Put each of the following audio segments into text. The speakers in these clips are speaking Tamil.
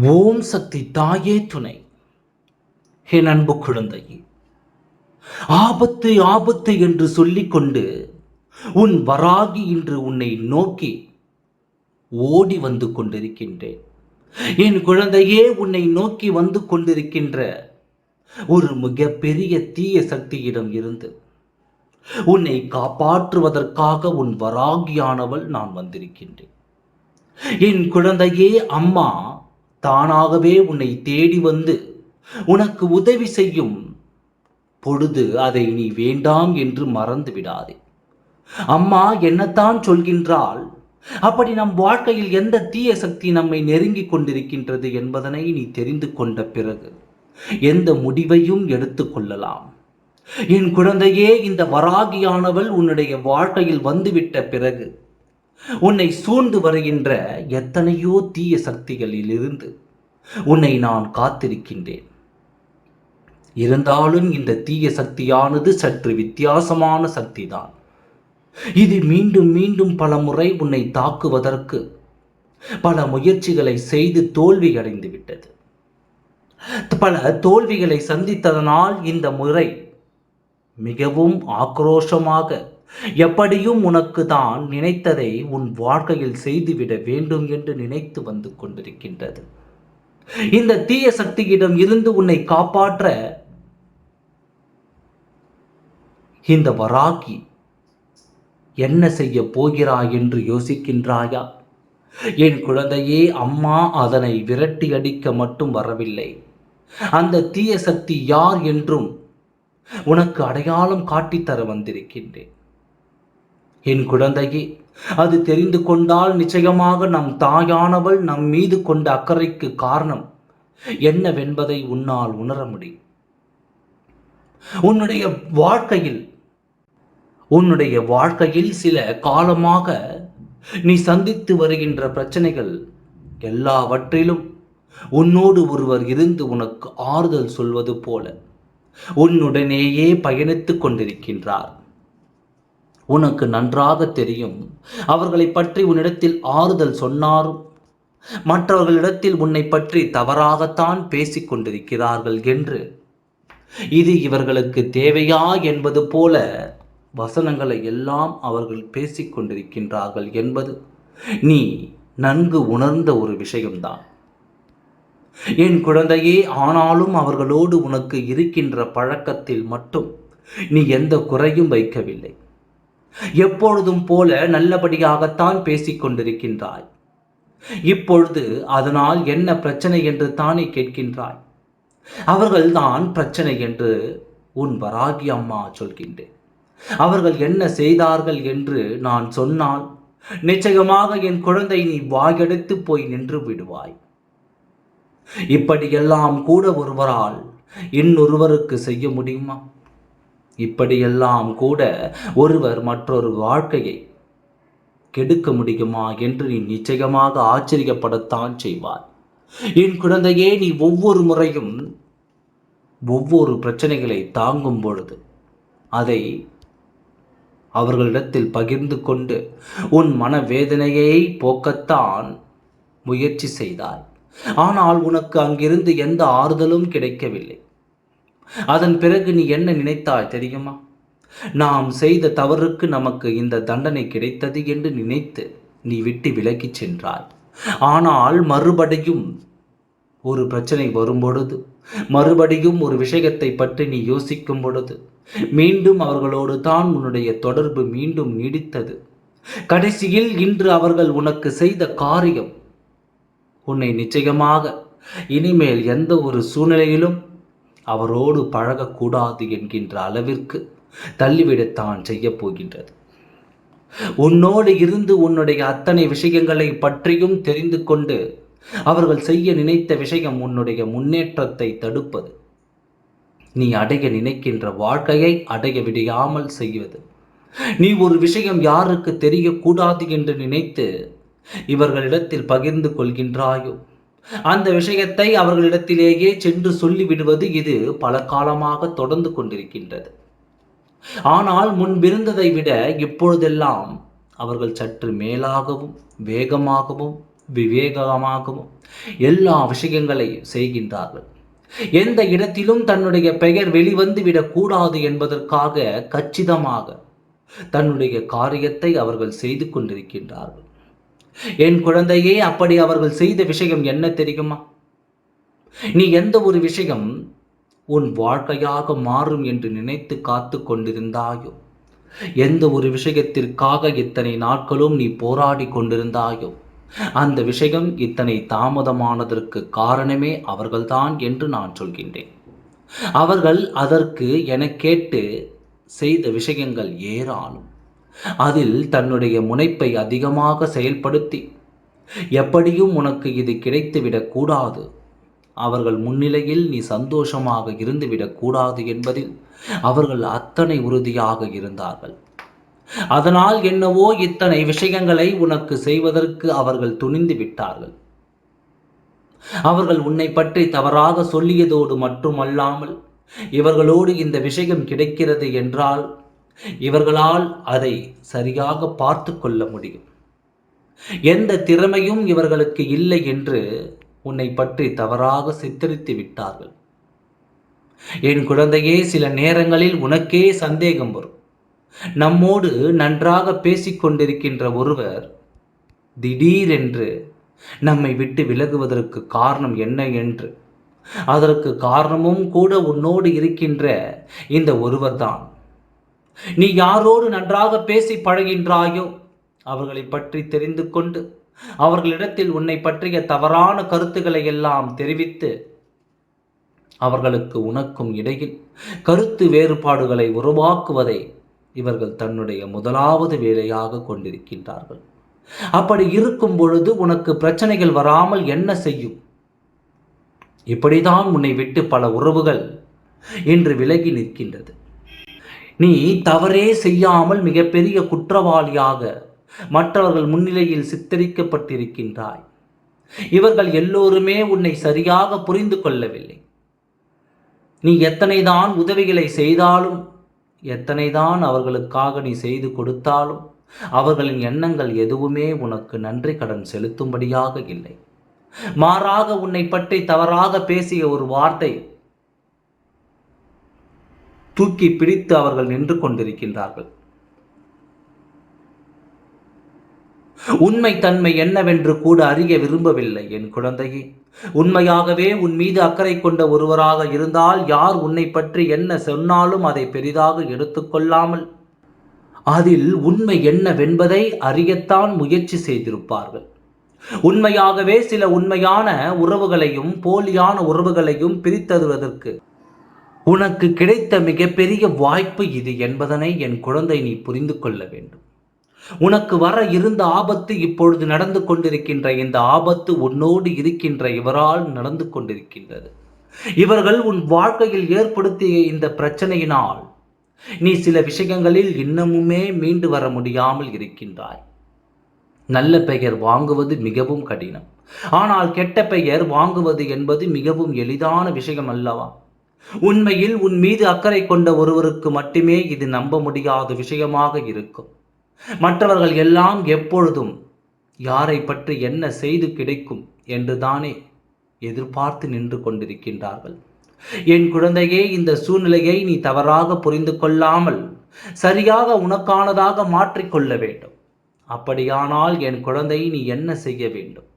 ஓம் சக்தி தாயே துணை. என் அன்பு குழந்தை ஆபத்து ஆபத்து என்று சொல்லிக்கொண்டு உன் வராகி இன்று உன்னை நோக்கி ஓடி வந்து கொண்டிருக்கின்றேன். என் குழந்தையே உன்னை நோக்கி வந்து கொண்டிருக்கின்ற ஒரு மிகப்பெரிய தீய சக்தியிடம் இருந்து உன்னை காப்பாற்றுவதற்காக உன் வராகியானவள் நான் வந்திருக்கின்றேன். என் குழந்தையே அம்மா தானாகவே உன்னை தேடி வந்து உனக்கு உதவி செய்யும் பொழுது அதை நீ வேண்டாம் என்று மறந்து விடாதே. அம்மா என்னத்தான் சொல்கின்றால் அப்படி நம் வாழ்க்கையில் எந்த தீய சக்தி நம்மை நெருங்கிக் கொண்டிருக்கின்றது என்பதனை நீ தெரிந்து கொண்ட பிறகு எந்த முடிவையும் எடுத்துக்கொள்ளலாம் என் குழந்தையே இந்த வராகியானவள் உன்னுடைய வாழ்க்கையில் வந்துவிட்ட பிறகு உன்னை சூழ்ந்து வருகின்ற எத்தனையோ தீய சக்திகளிலிருந்து உன்னை நான் காத்திருக்கின்றேன். இருந்தாலும் இந்த தீய சக்தியானது சற்று வித்தியாசமான சக்திதான். இது மீண்டும் மீண்டும் பல முறை உன்னை தாக்குவதற்கு பல முயற்சிகளை செய்து தோல்வி அடைந்து விட்டது. பல தோல்விகளை சந்தித்ததனால் இந்த முறை மிகவும் ஆக்ரோஷமாக எப்படியும் உனக்கு தான் நினைத்ததை உன் வாழ்க்கையில் செய்துவிட வேண்டும் என்று நினைத்து வந்து கொண்டிருக்கின்றது. இந்த தீய சக்தியிடம் இருந்து உன்னை காப்பாற்ற இந்த வராகி என்ன செய்ய போகிறாய் என்று யோசிக்கின்றாயா? என் குழந்தையே அம்மா அதனை விரட்டி அடிக்க மட்டும் வரவில்லை. அந்த தீய சக்தி யார் என்றும் உனக்கு அடையாளம் காட்டித்தர வந்திருக்கின்றேன். என் குழந்தையே அது தெரிந்து கொண்டால் நிச்சயமாக நம் தாயானவள் நம் மீது கொண்ட அக்கறைக்கு காரணம் என்னவென்பதை உன்னால் உணர முடியும். உன்னுடைய வாழ்க்கையில் உன்னுடைய வாழ்க்கையில் சில காலமாக நீ சந்தித்து வருகின்ற பிரச்சனைகள் எல்லாவற்றிலும் உன்னோடு ஒருவர் இருந்து உனக்கு ஆறுதல் சொல்வது போல உன்னுடனேயே பயணித்துக் கொண்டிருக்கின்றார். உனக்கு நன்றாக தெரியும். அவர்களை பற்றி உன்னிடத்தில் ஆறுதல் சொன்னாரும் மற்றவர்களிடத்தில் உன்னை பற்றி தவறாகத்தான் பேசிக்கொண்டிருக்கிறார்கள் என்று. இது இவர்களுக்கு தேவையா என்பது போல வசனங்களை எல்லாம் அவர்கள் பேசிக்கொண்டிருக்கின்றார்கள் என்பது நீ நன்கு உணர்ந்த ஒரு விஷயம்தான். என் குழந்தையே ஆனாலும் அவர்களோடு உனக்கு இருக்கின்ற பழக்கத்தில் மட்டும் நீ எந்த குறையும் வைக்கவில்லை. எப்பொழுதும் போல நல்லபடியாகத்தான் பேசிக் கொண்டிருக்கின்றாய். இப்பொழுது அதனால் என்ன பிரச்சனை என்று தானே கேட்கின்றாய். அவர்கள்தான் பிரச்சனை என்று உன் வராகி அம்மா சொல்கின்றேன். அவர்கள் என்ன செய்தார்கள் என்று நான் சொன்னால் நிச்சயமாக என் குழந்தை நீ வாயெடுத்து போய் நின்று விடுவாய். இப்படியெல்லாம் கூட ஒருவரால் இன்னொருவருக்கு செய்ய முடியுமா? இப்படியெல்லாம் கூட ஒருவர் மற்றொரு வாழ்க்கையை கெடுக்க முடியுமா என்று நீ நிச்சயமாக ஆச்சரியப்படத்தான் செய்வார் என் குழந்தையே நீ ஒவ்வொரு முறையும் ஒவ்வொரு பிரச்சனைகளை தாங்கும் பொழுது அதை அவர்களிடத்தில் பகிர்ந்து கொண்டு உன் மனவேதனையை போக்கத்தான் முயற்சி செய்தாய். ஆனால் உனக்கு அங்கிருந்து எந்த ஆறுதலும் கிடைக்கவில்லை. அதன் பிறகு நீ என்ன நினைத்தாய் தெரியுமா? நாம் செய்த தவறுக்கு நமக்கு இந்த தண்டனை கிடைத்தது என்று நினைத்து நீ விட்டு விலகிச் சென்றாய். ஆனால் மறுபடியும் ஒரு பிரச்சனை வரும்பொழுது மறுபடியும் ஒரு விஷயத்தை பற்றி நீ யோசிக்கும் பொழுது மீண்டும் அவர்களோடு தான் உன்னுடைய தொடர்பு மீண்டும் நீடித்தது. கடைசியில் இன்று அவர்கள் உனக்கு செய்த காரியம் உன்னை நிச்சயமாக இனிமேல் எந்த ஒரு சூழ்நிலையிலும் அவரோடு பழகக்கூடாது என்கின்ற அளவிற்கு தள்ளிவிடத்தான் செய்யப் போகின்றது. உன்னோடு இருந்து உன்னுடைய அத்தனை விஷயங்களை பற்றியும் தெரிந்து கொண்டு அவர்கள் செய்ய நினைத்த விஷயம் உன்னுடைய முன்னேற்றத்தை தடுப்பது. நீ அடைய நினைக்கின்ற வாழ்க்கையை அடைய விடையாமல் செய்வது. நீ ஒரு விஷயம் யாருக்கு தெரியக்கூடாது என்று நினைத்து இவர்களிடத்தில் பகிர்ந்து கொள்கின்றாயோ? அந்த விஷயத்தை அவர்களிடத்திலேயே சென்று சொல்லிவிடுவது இது பல காலமாக தொடர்ந்து கொண்டிருக்கின்றது. ஆனால் முன்பிருந்ததை விட இப்பொழுதெல்லாம் அவர்கள் சற்று மேலாகவும் வேகமாகவும் விவேகமாகவும் எல்லா விஷயங்களையும் செய்கின்றார்கள். எந்த இடத்திலும் தன்னுடைய பெயர் வெளிவந்து விடக்கூடாது என்பதற்காக கச்சிதமாக தன்னுடைய காரியத்தை அவர்கள் செய்து கொண்டிருக்கின்றார்கள். என் குழந்தையே அப்படி அவர்கள் செய்த விஷயம் என்ன தெரியுமா? நீ எந்த ஒரு விஷயம் உன் வாழ்க்கையாக மாறும் என்று நினைத்து காத்து கொண்டிருந்தாயோ? எந்த ஒரு விஷயத்திற்காக இத்தனை நாட்களும் நீ போராடி கொண்டிருந்தாயோ? அந்த விஷயம் இத்தனை தாமதமானதற்கு காரணமே அவர்கள்தான் என்று நான் சொல்கின்றேன். அவர்கள் அதற்கு என கேட்டு செய்த விஷயங்கள் ஏராளம். அதில் தன்னுடைய முனைப்பை அதிகமாக செயல்படுத்தி எப்படியும் உனக்கு இது கிடைத்துவிடக் கூடாது. அவர்கள் முன்னிலையில் நீ சந்தோஷமாக இருந்துவிடக் கூடாது என்பதில் அவர்கள் அத்தனை உறுதியாக இருந்தார்கள். அதனால் என்னவோ இத்தனை விஷயங்களை உனக்கு செய்வதற்கு அவர்கள் துணிந்து விட்டார்கள். அவர்கள் உன்னை பற்றி தவறாக சொல்லியதோடு மட்டுமல்லாமல் இவர்களோடு இந்த விஷயம் கிடைக்கிறது என்றால் இவர்களால் அதை சரியாக பார்த்து கொள்ள முடியும். எந்த திறமையும் இவர்களுக்கு இல்லை என்று உன்னை பற்றி தவறாக சித்தரித்து விட்டார்கள். என் குழந்தையே சில நேரங்களில் உனக்கே சந்தேகம் வரும். நம்மோடு நன்றாக பேசிக்கொண்டிருக்கின்ற ஒருவர் திடீரென்று நம்மை விட்டு விலகுவதற்கு காரணம் என்ன என்று அதற்கு காரணமும் கூட உன்னோடு இருக்கின்ற இந்த ஒருவர்தான். நீ யாரோடு நன்றாக பேசி பழகின்றாயோ அவர்களை பற்றி தெரிந்து கொண்டு அவர்களிடத்தில் உன்னை பற்றிய தவறான கருத்துக்களை எல்லாம் தெரிவித்து அவர்களுக்கு உனக்கும் இடையில் கருத்து வேறுபாடுகளை உருவாக்குவதை இவர்கள் தன்னுடைய முதலாவது வேலையாக கொண்டிருக்கின்றார்கள். அப்படி இருக்கும் பொழுது உனக்கு பிரச்சனைகள் வராமல் என்ன செய்யும்? இப்படிதான் உன்னை விட்டு பல உறவுகள் இன்று விலகி நிற்கின்றது. நீ தவறே செய்யாமல் மிகப்பெரிய குற்றவாளியாக மற்றவர்கள் முன்னிலையில் சித்தரிக்கப்பட்டிருக்கின்றாய். இவர்கள் எல்லோருமே உன்னை சரியாக புரிந்து கொள்ளவில்லை. நீ எத்தனைதான் உதவிகளை செய்தாலும் எத்தனைதான் அவர்களுக்காக நீ செய்து கொடுத்தாலும் அவர்களின் எண்ணங்கள் எதுவுமே உனக்கு நன்றி கடன் செலுத்தும்படியாக இல்லை. மாறாக உன்னை பற்றி தவறாக பேசிய ஒரு வார்த்தை தூக்கி பிடித்து அவர்கள் நின்று கொண்டிருக்கின்றார்கள். உண்மை தன்மை என்னவென்று கூட அறிய விரும்பவில்லை என் குழந்தையே. உண்மையாகவே உன் மீது அக்கறை கொண்ட ஒருவராக இருந்தால் யார் உன்னை பற்றி என்ன சொன்னாலும் அதை பெரிதாக எடுத்துக்கொள்ளாமல் அதில் உண்மை என்னவென்பதை அறியத்தான் முயற்சி செய்திருப்பார்கள். உண்மையாகவே சில உண்மையான உறவுகளையும் போலியான உறவுகளையும் பிரித்தருவதற்கு உனக்கு கிடைத்த மிகப்பெரிய வாய்ப்பு இது என்பதனை என் குழந்தை நீ புரிந்து கொள்ள வேண்டும். உனக்கு வர இருந்த ஆபத்து இப்பொழுது நடந்து கொண்டிருக்கின்ற இந்த ஆபத்து உன்னோடு இருக்கின்ற இவரால் நடந்து கொண்டிருக்கின்றது. இவர்கள் உன் வாழ்க்கையில் ஏற்படுத்திய இந்த பிரச்சனையினால் நீ சில விஷயங்களில் இன்னமுமே மீண்டு வர முடியாமல் இருக்கின்றாய். நல்ல பெயர் வாங்குவது மிகவும் கடினம். ஆனால் கெட்ட பெயர் வாங்குவது என்பது மிகவும் எளிதான விஷயம் அல்லவா? உண்மையில் உன் மீது அக்கறை கொண்ட ஒருவருக்கு மட்டுமே இது நம்ப முடியாத விஷயமாக இருக்கும். மற்றவர்கள் எல்லாம் எப்பொழுதும் யாரை பற்றி என்ன செய்து கிடைக்கும் என்று தானே எதிர்பார்த்து நின்று கொண்டிருக்கின்றார்கள். என் குழந்தையே இந்த சூழ்நிலையை நீ தவறாக புரிந்து கொள்ளாமல் சரியாக உனக்கானதாக மாற்றிக்கொள்ள வேண்டும். அப்படியானால் என் குழந்தை நீ என்ன செய்ய வேண்டும்?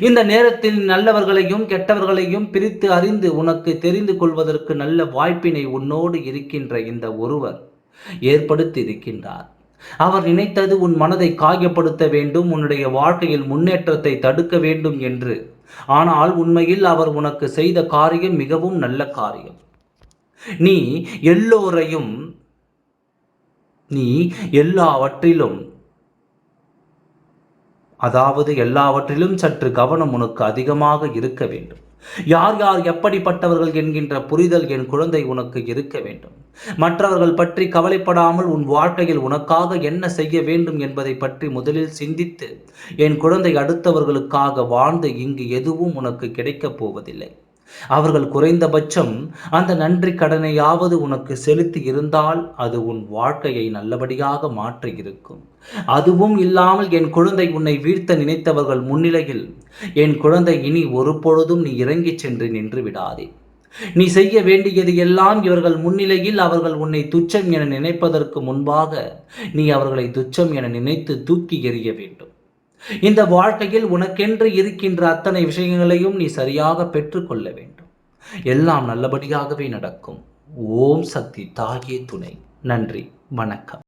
இந்த நேரத்தில் நல்லவர்களையும் கெட்டவர்களையும் பிரித்து அறிந்து உனக்கு தெரிந்து கொள்வதற்கு நல்ல வாய்ப்பினை உன்னோடு இருக்கின்ற இந்த ஒருவர் ஏற்படுத்தி இருக்கின்றார் அவர் நினைத்தது உன் மனதை காயப்படுத்த வேண்டும் உன்னுடைய வாழ்க்கையில் முன்னேற்றத்தை தடுக்க வேண்டும் என்று. ஆனால் உண்மையில் அவர் உனக்கு செய்த காரியம் மிகவும் நல்ல காரியம். நீ எல்லோரையும் நீ எல்லாவற்றிலும் அதாவது எல்லாவற்றிலும் சற்று கவனம் உனக்கு அதிகமாக இருக்க வேண்டும். யார் யார் எப்படிப்பட்டவர்கள் என்கின்ற புரிதல் என் குழந்தை உனக்கு இருக்க வேண்டும். மற்றவர்கள் பற்றி கவலைப்படாமல் உன் வாழ்க்கையில் உனக்காக என்ன செய்ய வேண்டும் என்பதை பற்றி முதலில் சிந்தித்து என் குழந்தை அடுத்தவர்களுக்காக வாழ்ந்து இங்கு எதுவும் உனக்கு கிடைக்கப் போவதில்லை. அவர்கள் குறைந்தபட்சம் அந்த நன்றி கடனையாவது உனக்கு செலுத்தி இருந்தால் அது உன் வாழ்க்கையை நல்லபடியாக மாற்றி இருக்கும் அதுவும் இல்லாமல் என் குழந்தை உன்னை வீழ்த்த நினைத்தவர்கள் முன்னிலையில் என் குழந்தை இனி ஒரு பொழுதும் நீ இறங்கிச் சென்று நின்று விடாதே. நீ செய்ய வேண்டியது எல்லாம் இவர்கள் முன்னிலையில் அவர்கள் உன்னை துச்சம் என நினைப்பதற்கு முன்பாக நீ அவர்களை துச்சம் என நினைத்து தூக்கி எறிய வேண்டும். இந்த வாழ்க்கையில் உனக்கென்று இருக்கின்ற அத்தனை விஷயங்களையும் நீ சரியாக பெற்றுக்கொள்ள வேண்டும். எல்லாம் நல்லபடியாகவே நடக்கும். ஓம் சக்தி தாயே துணை. நன்றி. வணக்கம்.